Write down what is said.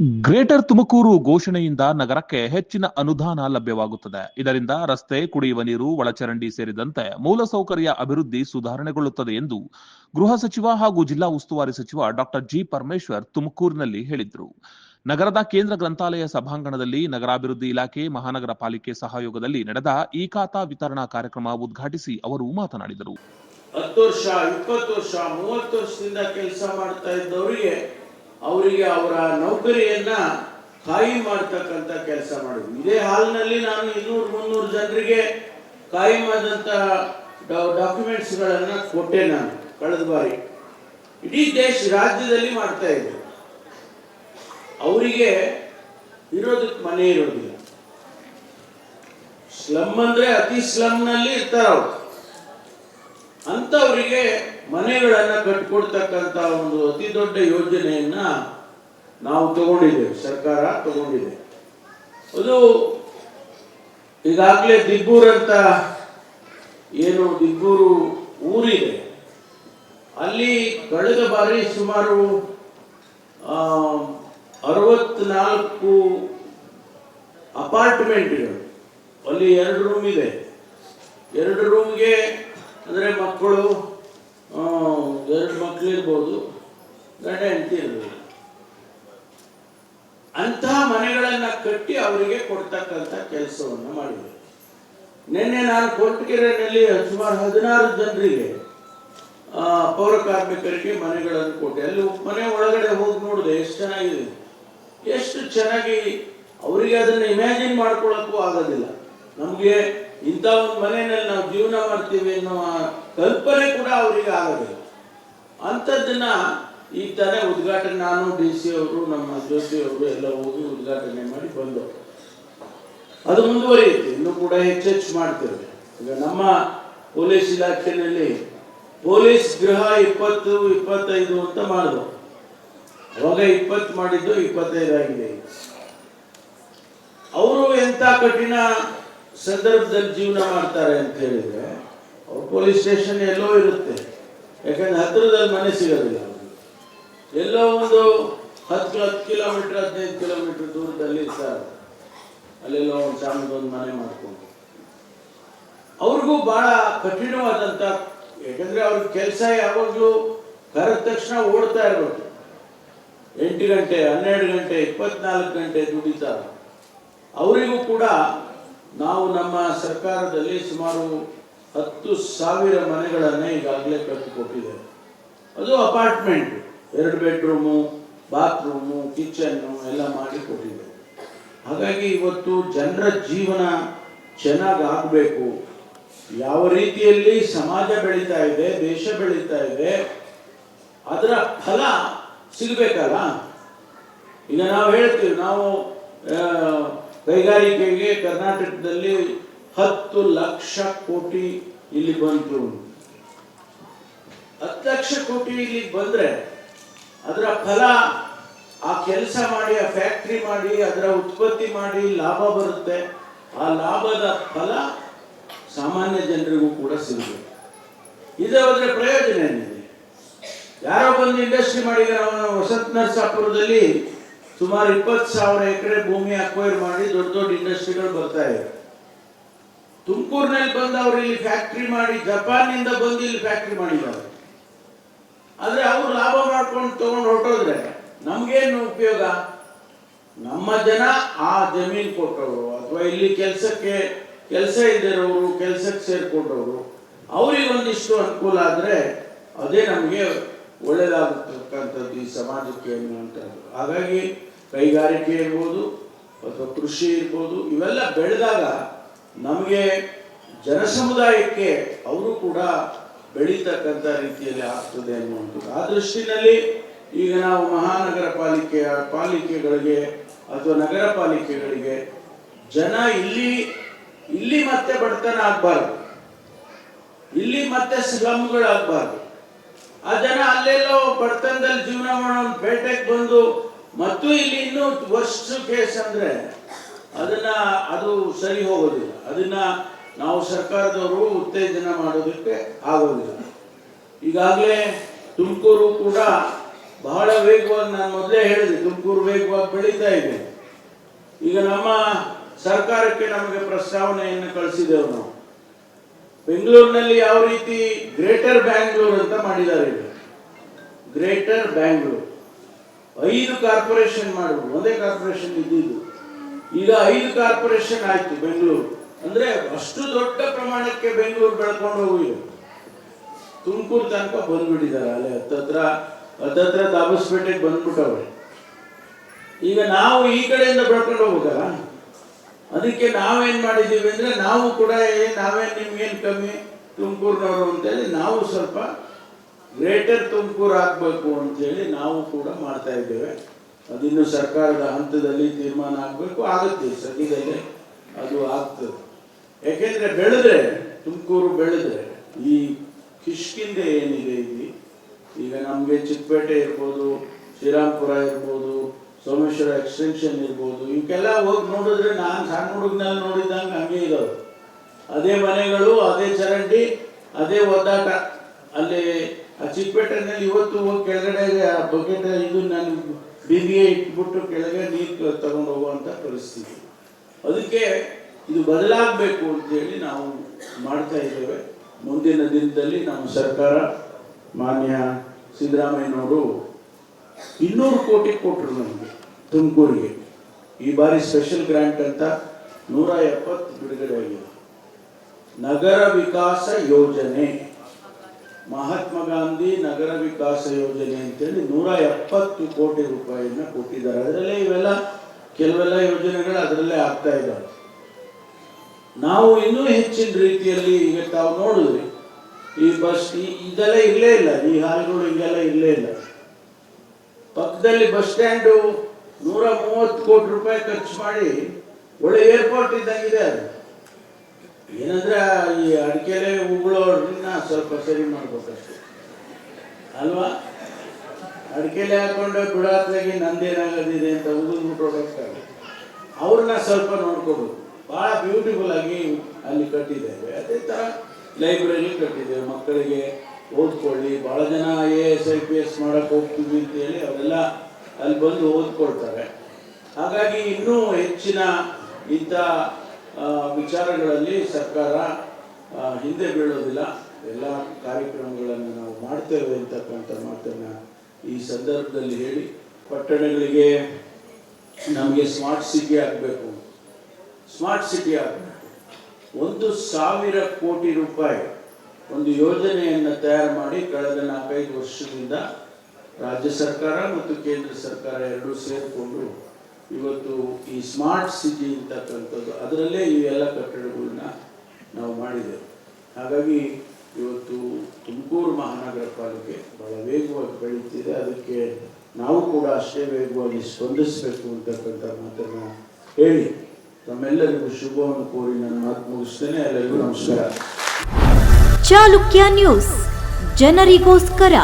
Greater Tumakuru ಘೋಷಣೆಯಿಂದ ನಗರಕ್ಕೆ ಹೆಚ್ಚಿನ ಅನುದಾನ ಲಭ್ಯವಾಗುತ್ತದೆ. ಇದರಿಂದ ರಸ್ತೆ, ಕುಡಿಯುವ ನೀರು, ಒಳಚರಂಡಿ ಸೇರಿದಂತೆ ಮೂಲಸೌಕರ್ಯ ಅಭಿವೃದ್ಧಿ ಸುಧಾರಣೆಗೊಳ್ಳುತ್ತದೆ ಎಂದು ಗೃಹ ಸಚಿವ ಹಾಗೂ ಜಿಲ್ಲಾ ಉಸ್ತುವಾರಿ ಸಚಿವ ಡಾಕ್ಟರ್ ಜಿ ಪರಮೇಶ್ವರ್ ತುಮಕೂರಿನಲ್ಲಿ ಹೇಳಿದರು. ನಗರದ ಕೇಂದ್ರ ಗ್ರಂಥಾಲಯ ಸಭಾಂಗಣದಲ್ಲಿ ನಗರಾಭಿವೃದ್ಧಿ ಇಲಾಖೆ, ಮಹಾನಗರ ಪಾಲಿಕೆ ಸಹಯೋಗದಲ್ಲಿ ನಡೆದ ಈ ಖಾತಾ ವಿತರಣಾ ಕಾರ್ಯಕ್ರಮ ಉದ್ಘಾಟಿಸಿ ಅವರು ಮಾತನಾಡಿದರು. ಅವರಿಗೆ ಅವರ ನೌಕರಿಯನ್ನ ಕಾಯಿ ಮಾಡ್ತಕ್ಕಂಥ ಕೆಲಸ ಮಾಡಿದ್ವಿ ಇದೇ ಹಾಲ್ನಲ್ಲಿ ನಾನು ಇನ್ನೂರು ಮುನ್ನೂರು ಜನರಿಗೆ ಕಾಯಮಾದಂತ ಡಾಕ್ಯುಮೆಂಟ್ಸ್ಗಳನ್ನ ಕೊಟ್ಟೆ ನಾನು ಕಳೆದ ಬಾರಿ. ಇಡೀ ದೇಶ ರಾಜ್ಯದಲ್ಲಿ ಮಾಡ್ತಾ ಇದ್ದೆ ಅವರಿಗೆ ಇರೋದಕ್ಕೆ ಮನೆ ಇರೋದಿಲ್ಲ. ಸ್ಲಮ್ ಅಂದ್ರೆ ಅತಿ ಸ್ಲಮ್ನಲ್ಲಿ ಇರ್ತಾರ ಅವ್ರು ಅಂಥವರಿಗೆ ಮನೆಗಳನ್ನ ಕಟ್ಕೊಡ್ತಕ್ಕಂತ ಒಂದು ಅತಿ ದೊಡ್ಡ ಯೋಜನೆಯನ್ನ ನಾವು ತಗೊಂಡಿದ್ದೇವೆ. ಸರ್ಕಾರ ತಗೊಂಡಿದೆ. ಅದು ಈಗಾಗಲೇ ಅಂತ ಏನು ದಿಬ್ಬೂರು ಊರಿದೆ. ಅಲ್ಲಿ ಕಳೆದ ಬಾರಿ ಸುಮಾರು ಅರವತ್ನಾಲ್ಕು ಅಪಾರ್ಟ್ಮೆಂಟ್ಗಳು, ಅಲ್ಲಿ ಎರಡು ರೂಮ್ ಇದೆ. ಎರಡು ರೂಮ್ಗೆ ಅಂದರೆ ಮಕ್ಕಳು ಎರಡು ಮಕ್ಕಳಿರ್ಬೋದು ಗಂಡ ಹೆಂಡತಿ ಇರ್ಬೋದು. ಅಂತಹ ಮನೆಗಳನ್ನ ಕಟ್ಟಿ ಅವರಿಗೆ ಕೊಡ್ತಕ್ಕಂಥ ಕೆಲಸವನ್ನು ಮಾಡಿದೆ ನಿನ್ನೆ ನಾನು ಕೊರಟಗೆರೆಯಲ್ಲಿ ಸುಮಾರು ಹದಿನಾರು ಜನರಿಗೆ ಪೌರ ಕಾರ್ಮಿಕರಿಗೆ ಮನೆಗಳನ್ನು ಕೊಟ್ಟೆ. ಅಲ್ಲಿ ಮನೆ ಒಳಗಡೆ ಹೋಗಿ ನೋಡಿದೆ ಎಷ್ಟು ಚೆನ್ನಾಗಿದೆ. ಎಷ್ಟು ಚೆನ್ನಾಗಿ, ಅವರಿಗೆ ಅದನ್ನು ಇಮ್ಯಾಜಿನ್ ಮಾಡ್ಕೊಳ್ಳೋಕ್ಕೂ ಆಗೋದಿಲ್ಲ. ನಮಗೆ ಇಂಥ ಒಂದು ಮನೆಯಲ್ಲಿ ನಾವು ಜೀವನ ಮಾಡ್ತೀವಿ ಅನ್ನುವ ಕಲ್ಪನೆ ಕೂಡ ಅವರಿಗೆ ಆಗಬೇಕು. ಅಂಥದ್ದನ್ನ ಈ ತರ ಉದ್ಘಾಟನೆ, ನಾನು ಡಿ ಸಿ ಅವರು, ನಮ್ಮ ಜ್ಯೋತಿ ಅವರು ಎಲ್ಲ ಹೋಗಿ ಉದ್ಘಾಟನೆ ಮಾಡಿ ಬಂದವರು. ಅದು ಮುಂದುವರಿಯುತ್ತೆ, ಇನ್ನೂ ಕೂಡ ಹೆಚ್ಚೆಚ್ಚು ಮಾಡ್ತೇವೆ. ಈಗ ನಮ್ಮ ಪೊಲೀಸ್ ಇಲಾಖೆಯಲ್ಲಿ ಪೊಲೀಸ್ ಗೃಹ ಇಪ್ಪತ್ತು, ಇಪ್ಪತ್ತೈದು ಅಂತ ಮಾಡಿದ್ರು. ಅವಾಗ ಇಪ್ಪತ್ತು ಮಾಡಿದ್ದು ಇಪ್ಪತ್ತೈದು ಆಗಿದೆ. ಅವರು ಎಂತ ಕಠಿಣ ಸಂದರ್ಭದಲ್ಲಿ ಜೀವನ ಮಾಡ್ತಾರೆ ಅಂತ ಹೇಳಿದ್ರೆ, ಅವ್ರು ಪೊಲೀಸ್ ಸ್ಟೇಷನ್ ಎಲ್ಲೋ ಇರುತ್ತೆ. ಯಾಕಂದ್ರೆ ಹತ್ತಿರದಲ್ಲಿ ಮನೆ ಸಿಗೋದಿಲ್ಲ. ಎಲ್ಲೋ ಒಂದು ಹತ್ತು ಹತ್ತು ಕಿಲೋಮೀಟರ್, ಹದಿನೈದು ಕಿಲೋಮೀಟರ್ ದೂರದಲ್ಲಿ ಇರ್ತಾರೆ. ಅಲ್ಲೆಲ್ಲೋ ಒಂದು ಸಣ್ಣದೊಂದು ಮನೆ ಮಾಡ್ಕೊಂಡು. ಅವ್ರಿಗೂ ಬಹಳ ಕಠಿಣವಾದಂತ, ಯಾಕಂದ್ರೆ ಅವ್ರ ಕೆಲಸ ಯಾವಾಗಲೂ ಕರೆದ ತಕ್ಷಣ ಓಡ್ತಾ ಇರಬೇಕು. ಎಂಟು ಗಂಟೆ, ಹನ್ನೆರಡು ಗಂಟೆ, ಇಪ್ಪತ್ನಾಲ್ಕು ಗಂಟೆ ದುಡಿತಾರೆ. ಅವರಿಗೂ ಕೂಡ ನಾವು ನಮ್ಮ ಸರ್ಕಾರದಲ್ಲಿ ಸುಮಾರು ಹತ್ತು ಸಾವಿರ ಮನೆಗಳನ್ನೇ ಈಗಾಗಲೇ ಕಟ್ಟಿಕೊಟ್ಟಿದ್ದೇವೆ ಅದು ಅಪಾರ್ಟ್ಮೆಂಟ್, ಎರಡು ಬೆಡ್ರೂಮು, ಬಾತ್ರೂಮು, ಕಿಚನ್ನು ಎಲ್ಲ ಮಾಡಿ ಕೊಟ್ಟಿದ್ದೇವೆ. ಹಾಗಾಗಿ ಇವತ್ತು ಜನರ ಜೀವನ ಚೆನ್ನಾಗಿ ಆಗಬೇಕು. ಯಾವ ರೀತಿಯಲ್ಲಿ ಸಮಾಜ ಬೆಳೀತಾ ಇದೆ, ದೇಶ ಬೆಳೀತಾ ಇದೆ, ಅದರ ಫಲ ಸಿಗಬೇಕಲ್ಲ? ಈಗ ನಾವು ಹೇಳ್ತೀವಿ, ನಾವು ಕೈಗಾರಿಕೆಗೆ ಕರ್ನಾಟಕದಲ್ಲಿ ಹತ್ತು ಲಕ್ಷ ಕೋಟಿ ಇಲ್ಲಿ ಬಂತು. ಹತ್ತು ಲಕ್ಷ ಕೋಟಿ ಇಲ್ಲಿ ಬಂದ್ರೆ ಅದರ ಫಲ ಆ ಕೆಲಸ ಮಾಡಿ, ಆ ಫ್ಯಾಕ್ಟ್ರಿ ಮಾಡಿ, ಅದರ ಉತ್ಪತ್ತಿ ಮಾಡಿ ಲಾಭ ಬರುತ್ತೆ. ಆ ಲಾಭದ ಫಲ ಸಾಮಾನ್ಯ ಜನರಿಗೂ ಕೂಡ ಸಿಗುತ್ತೆ. ಇದರ ಪ್ರಯೋಜನ ಏನಿದೆ? ಯಾರೋ ಬಂದು ಇಂಡಸ್ಟ್ರಿ ಮಾಡಿದ ವಸಂತ ನರಸಾಪುರದಲ್ಲಿ ಸುಮಾರು ಇಪ್ಪತ್ತು ಸಾವಿರ ಎಕರೆ ಭೂಮಿ ಅಕ್ವೈರ್ ಮಾಡಿ ದೊಡ್ಡ ದೊಡ್ಡ ಇಂಡಸ್ಟ್ರಿಗಳು ಬರ್ತಾ ಇದೆ. ತುಮಕೂರಿನಲ್ಲಿ ಬಂದು ಇಲ್ಲಿ ಫ್ಯಾಕ್ಟ್ರಿ ಮಾಡಿ, ಜಪಾನ್ನಿಂದ ಬಂದು ಇಲ್ಲಿ ಫ್ಯಾಕ್ಟ್ರಿ ಮಾಡಿದ್ದಾರೆ. ಆದರೆ ಅವರು ಲಾಭ ಮಾಡ್ಕೊಂಡು ತಗೊಂಡು ಹೊರಟೋದ್ರೆ ನಮಗೇನು ಉಪಯೋಗ? ನಮ್ಮ ಜನ ಆ ಜಮೀನ್ ಕೊಟ್ಟವರು, ಅಥವಾ ಇಲ್ಲಿ ಕೆಲಸಕ್ಕೆ ಕೆಲಸ ಇದ್ದಿರೋರು ಕೆಲಸಕ್ಕೆ ಸೇರಿಕೊಂಡವರು, ಅವ್ರಿಗೆ ಒಂದಿಷ್ಟು ಅನುಕೂಲ ಆದ್ರೆ ಅದೇ ನಮಗೆ ಒಳ್ಳೇದಾಗತಕ್ಕಂಥದ್ದು ಈ ಸಮಾಜಕ್ಕೆ ಅನ್ನುವಂಥದ್ದು. ಹಾಗಾಗಿ ಕೈಗಾರಿಕೆ ಇರ್ಬೋದು ಅಥವಾ ಕೃಷಿ ಇರ್ಬೋದು, ಇವೆಲ್ಲ ಬೆಳೆದಾಗ ನಮಗೆ ಜನಸಮುದಾಯಕ್ಕೆ ಅವರು ಕೂಡ ಬೆಳೀತಕ್ಕಂಥ ರೀತಿಯಲ್ಲಿ ಆಗ್ತದೆ ಅನ್ನುವಂಥದ್ದು. ಆ ದೃಷ್ಟಿನಲ್ಲಿ ಈಗ ನಾವು ಮಹಾನಗರ ಪಾಲಿಕೆಯ ಪಾಲಿಕೆಗಳಿಗೆ ಅಥವಾ ನಗರ ಪಾಲಿಕೆಗಳಿಗೆ ಜನ ಇಲ್ಲಿ ಇಲ್ಲಿ ಮತ್ತೆ ಬಡತನ ಆಗಬಾರ್ದು. ಇಲ್ಲಿ ಮತ್ತೆ ಸ್ಲಮ್ಗಳಾಗಬಾರ್ದು. ಆ ಜನ ಅಲ್ಲೆಲ್ಲೋ ಬಡತನದಲ್ಲಿ ಜೀವನ ಮಾಡೋ ಪೇಟೆಗೆ ಬಂದು ಮತ್ತು ಇಲ್ಲಿ ಇನ್ನೂ ವರ್ಷ ಕೇಸ್ ಅಂದ್ರೆ ಅದನ್ನ ಅದು ಸರಿ ಹೋಗೋದಿಲ್ಲ. ಅದನ್ನ ನಾವು ಸರ್ಕಾರದವರು ಉತ್ತೇಜನ ಮಾಡೋದಕ್ಕೆ ಆಗೋದಿಲ್ಲ. ಈಗಾಗಲೇ ತುಮಕೂರು ಕೂಡ ಬಹಳ ವೇಗವಾಗಿ ನಾನು ಮೊದಲೇ ಹೇಳಿದೆ, ತುಮಕೂರು ವೇಗವಾಗಿ ಬೆಳೀತಾ ಇದೆ. ಈಗ ನಮ್ಮ ಸರ್ಕಾರಕ್ಕೆ ನಮಗೆ ಪ್ರಸ್ತಾವನೆಯನ್ನು ಕಳಿಸಿದೆವು ನಾವು. ಬೆಂಗಳೂರಿನಲ್ಲಿ ಯಾವ ರೀತಿ ಗ್ರೇಟರ್ ಬ್ಯಾಂಗ್ಳೂರ್ ಅಂತ ಮಾಡಿದ್ದಾರೆ ಗ್ರೇಟರ್ ಬ್ಯಾಂಗ್ಳೂರ್. ಐದು ಕಾರ್ಪೊರೇಷನ್ ಮಾಡಿದ್ರು, ಒಂದೇ ಕಾರ್ಪೊರೇಷನ್ ಇದ್ದಿದ್ದು. ಈಗ ಐದು ಕಾರ್ಪೊರೇಷನ್ ಆಯ್ತು ಬೆಂಗಳೂರು. ಅಂದ್ರೆ ಅಷ್ಟು ದೊಡ್ಡ ಪ್ರಮಾಣಕ್ಕೆ ಬೆಂಗಳೂರು ಬೆಳ್ಕೊಂಡು ಹೋಗಿದೆ. ತುಮಕೂರು ತನಕ ಬಂದ್ಬಿಟ್ಟಿದ್ದಾರೆ, ಅಲ್ಲಿ ಹತ್ತತ್ರ ಹತ್ತತ್ರ ದಾಬಸ್ಪೇಟೆಗೆ ಬಂದ್ಬಿಟ್ಟವ್ರೆ. ಈಗ ನಾವು ಈ ಕಡೆಯಿಂದ ಬೆಳ್ಕೊಂಡು ಹೋಗ್ಬೇಕಲ್ಲ ಅದಕ್ಕೆ ನಾವೇನ್ ಮಾಡಿದ್ದೀವಿ ಅಂದ್ರೆ ನಾವು ಕೂಡ ನಾವೇನ್ ನಿಮ್ಗೇನ್ ಕಮ್ಮಿ? ತುಮಕೂರಿನವರು ಅಂತೇಳಿ ನಾವು ಸ್ವಲ್ಪ ಗ್ರೇಟರ್ ತುಮಕೂರು ಅಂತ ಅಂತೇಳಿ ನಾವು ಕೂಡ ಮಾಡ್ತಾ ಇದ್ದೇವೆ. ಅದಿನ್ನು ಸರ್ಕಾರದ ಹಂತದಲ್ಲಿ ತೀರ್ಮಾನ ಆಗಬೇಕು. ಆಗುತ್ತೆ, ಸದ್ಯದಲ್ಲೇ ಅದು ಆಗ್ತದೆ. ಯಾಕೆಂದ್ರೆ ಬೆಳೆದ್ರೆ, ತುಮಕೂರು ಬೆಳೆದ್ರೆ ಈ ಕಿಷ್ಕಿಂದೆ ಏನಿದೆ ಇಲ್ಲಿ, ಈಗ ನಮಗೆ ಚಿಕ್ಕಪೇಟೆ ಇರ್ಬೋದು, ಶ್ರೀರಾಮ್ಪುರ ಇರ್ಬೋದು ಸೋಮೇಶ್ವರ ಎಕ್ಸ್ಟೆನ್ಷನ್ ಇರ್ಬೋದು. ಇವಕ್ಕೆಲ್ಲ ಹೋಗಿ ನೋಡಿದ್ರೆ ನಾನು ಸಣ್ಣ ಹುಡುಗನಲ್ಲಿ ನೋಡಿದಂಗೆ ಹಂಗೆ ಇರೋದು. ಅದೇ ಮನೆಗಳು, ಅದೇ ಚರಂಡಿ, ಅದೇ ಒದ್ದಾಟ. ಅಲ್ಲಿ ಆ ಚಿಕ್ಕಪೇಟೆನಲ್ಲಿ ಇವತ್ತು ಹೋಗಿ ಕೆಳಗಡೆ ಆ ಬಕೆಟ್ ಇದು ನಾನು ಬೀದಿಗೆ ಇಟ್ಬಿಟ್ಟು ಕೆಳಗೆ ನೀರು ತಗೊಂಡು ಹೋಗುವಂಥ ಪರಿಸ್ಥಿತಿ. ಅದಕ್ಕೆ ಇದು ಬದಲಾಗಬೇಕು ಅಂತೇಳಿ ನಾವು ಮಾಡ್ತಾ ಇದ್ದೇವೆ. ಮುಂದಿನ ದಿನದಲ್ಲಿ ನಮ್ಮ ಸರ್ಕಾರ ಮಾನ್ಯ ಸಿದ್ದರಾಮಯ್ಯನವರು ಇನ್ನೂರು ಕೋಟಿ ಕೊಟ್ಟರು ನಮಗೆ. ತುಮಕೂರಿಗೆ. ಈ ಬಾರಿ ಸ್ಪೆಷಲ್ ಗ್ರಾಂಟ್ ಅಂತ ನೂರ ಎಪ್ಪತ್ತು ಬಿಡುಗಡೆ ಆಗಿದೆ ನಗರ ವಿಕಾಸ ಯೋಜನೆ. ಮಹಾತ್ಮ ಗಾಂಧಿ ನಗರ ವಿಕಾಸ ಯೋಜನೆ ಅಂತೇಳಿ ನೂರ ಎಪ್ಪತ್ತು ಕೋಟಿ ರೂಪಾಯಿನ ಕೊಟ್ಟಿದ್ದಾರೆ. ಅದರಲ್ಲೇ ಇವೆಲ್ಲ, ಕೆಲವೆಲ್ಲ ಯೋಜನೆಗಳು ಅದರಲ್ಲೇ ಆಗ್ತಾ ಇದ್ದಾವೆ ನಾವು ಇನ್ನೂ ಹೆಚ್ಚಿನ ರೀತಿಯಲ್ಲಿ ಈಗ ತಾವು ನೋಡಿದ್ರಿ, ಈ ಬಸ್ ಇದೆಲ್ಲ ಇರಲೇ ಇಲ್ಲ. ಈ ಹಾಲ್ಗಳು ಹಿಂಗೆಲ್ಲ ಇಲ್ಲೇ ಇಲ್ಲ. ಪಕ್ಕದಲ್ಲಿ ಬಸ್ ಸ್ಟ್ಯಾಂಡು ನೂರ ಮೂವತ್ತು ಕೋಟಿ ರೂಪಾಯಿ ಖರ್ಚು ಮಾಡಿ ಒಳ್ಳೆ ಏರ್ಪೋರ್ಟ್ ಇದ್ದಂಗಿದೆ ಅದು. ಏನಂದ್ರೆ ಈ ಅಡಿಕೆಲೆ ಉಗುಳೋರ್ನ ಸ್ವಲ್ಪ ಸರಿ ಮಾಡ್ಬೇಕಷ್ಟೆ. ಅಲ್ವಾ? ಅಡಿಕೆಲೆ ಹಾಕೊಂಡು ಬಿಡಾತ್ಲಾಗಿ ನಂದೇನಾಗದಿದೆ ಅಂತ ಉಗಿದ್ಬಿಟ್ಟು ಹೋಗಕ್ಕಾಗಲ್ಲ. ಅವ್ರನ್ನ ಸ್ವಲ್ಪ ನೋಡ್ಕೋಬೇಕು ಭಾಳ ಬ್ಯೂಟಿಫುಲ್ ಆಗಿ ಅಲ್ಲಿ ಕಟ್ಟಿದ್ದೇವೆ ಅದೇ ಥರ ಲೈಬ್ರರಿ ಕಟ್ಟಿದ್ದೇವೆ ಮಕ್ಕಳಿಗೆ ಓದ್ಕೊಳ್ಳಿ. ಭಾಳ ಜನ I A S I P S ಮಾಡೋಕೆ ಹೋಗ್ತೀವಿ ಅಂತೇಳಿ ಅವರೆಲ್ಲ ಅಲ್ಲಿ ಬಂದು ಓದ್ಕೊಳ್ತಾರೆ. ಹಾಗಾಗಿ ಇನ್ನೂ ಹೆಚ್ಚಿನ ಇಂಥ ವಿಚಾರಗಳಲ್ಲಿ ಸರ್ಕಾರ ಹಿಂದೆ ಬೀಳೋದಿಲ್ಲ. ಎಲ್ಲ ಕಾರ್ಯಕ್ರಮಗಳನ್ನು ನಾವು ಮಾಡ್ತೇವೆ ಅಂತಕ್ಕಂಥ ಮಾತನ್ನು ಈ ಸಂದರ್ಭದಲ್ಲಿ ಹೇಳಿ, ಪಟ್ಟಣಗಳಿಗೆ ನಮಗೆ ಸ್ಮಾರ್ಟ್ ಸಿಟಿ ಆಗಬೇಕು. ಸ್ಮಾರ್ಟ್ ಸಿಟಿ ಆಗಬೇಕು. ಒಂದು ಸಾವಿರ ಕೋಟಿ ರೂಪಾಯಿ ಒಂದು ಯೋಜನೆಯನ್ನು ತಯಾರು ಮಾಡಿ ಕಳೆದ ನಾಲ್ಕೈದು ವರ್ಷದಿಂದ ರಾಜ್ಯ ಸರ್ಕಾರ ಮತ್ತು ಕೇಂದ್ರ ಸರ್ಕಾರ ಎರಡೂ ಸೇರಿಕೊಂಡು ಇವತ್ತು ಈ ಸ್ಮಾರ್ಟ್ ಸಿಟಿ ಅಂತಕ್ಕಂಥದ್ದು, ಅದರಲ್ಲೇ ಈ ಎಲ್ಲ ಕಟ್ಟಡಗಳನ್ನ ನಾವು ಮಾಡಿದ್ದೇವೆ. ಹಾಗಾಗಿ ಇವತ್ತು ತುಮಕೂರು ಮಹಾನಗರ ಪಾಲಿಕೆ ಬಹಳ ವೇಗವಾಗಿ ಬೆಳೀತಿದೆ. ಅದಕ್ಕೆ ನಾವು ಕೂಡ ಅಷ್ಟೇ ವೇಗವಾಗಿ ಸ್ಪಂದಿಸಬೇಕು ಅಂತಕ್ಕಂಥ ಮಾತನ್ನು ಹೇಳಿ. ತಮ್ಮೆಲ್ಲರಿಗೂ ಶುಭವನ್ನು ಕೋರಿ ನನ್ನ ಮಾತು ಮುಗಿಸ್ತೇನೆ. ಎಲ್ಲರಿಗೂ ನಮಸ್ಕಾರ. ಚಾಲುಕ್ಯ ನ್ಯೂಸ್, ಜನರಿಗೋಸ್ಕರ.